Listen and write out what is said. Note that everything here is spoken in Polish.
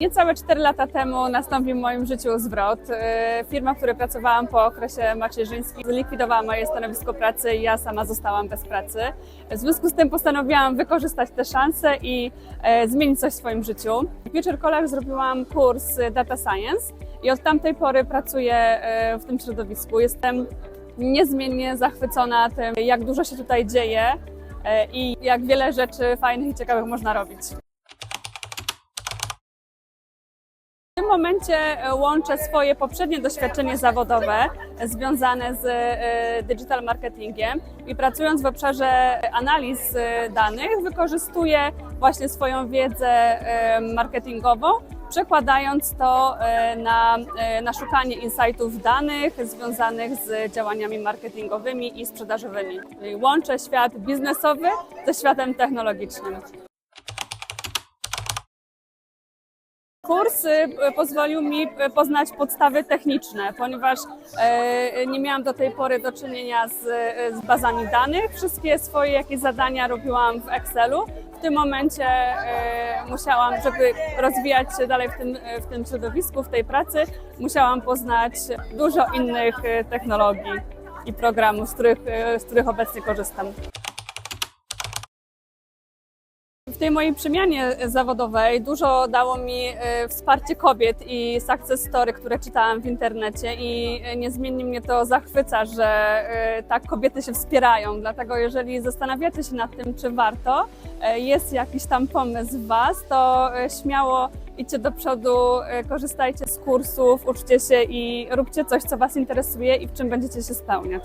Niecałe 4 lata temu nastąpił w moim życiu zwrot. E, Firma, w której pracowałam po okresie macierzyńskim, zlikwidowała moje stanowisko pracy i ja sama zostałam bez pracy. W związku z tym postanowiłam wykorzystać tę szansę i e, zmienić coś w swoim życiu. W Future College zrobiłam kurs Data Science i od tamtej pory pracuję e, w tym środowisku. Jestem niezmiennie zachwycona tym, jak dużo się tutaj dzieje i jak wiele rzeczy fajnych i ciekawych można robić. W tym momencie e, łączę swoje poprzednie doświadczenie zawodowe e, związane z e, digital marketingiem i pracując w obszarze analiz e, danych wykorzystuję właśnie swoją wiedzę e, marketingową, przekładając to e, na, e, na szukanie insightów danych związanych z działaniami marketingowymi i sprzedażowymi. Czyli łączę świat biznesowy ze światem technologicznym. Kurs y, pozwolił mi y, poznać podstawy techniczne, ponieważ e, nie miałam do tej pory do czynienia z, y, z bazami danych. Wszystkie swoje jakieś zadania robiłam w Excelu. W tym momencie e, musiałam, żeby rozwijać się dalej w tym, w tym środowisku, w tej pracy, musiałam poznać dużo innych e, technologii i programów, z których, e, z których obecnie korzystam. W tej mojej przemianie zawodowej dużo dało mi e, wsparcie kobiet i success story, które czytałam w internecie i e, niezmiennie mnie to zachwyca, że e, tak kobiety się wspierają. Dlatego jeżeli zastanawiacie się nad tym, czy warto, jest jakiś tam pomysł w Was, to śmiało idźcie do przodu, korzystajcie z kursów, uczcie się i róbcie coś, co Was interesuje i w czym będziecie się spełniać.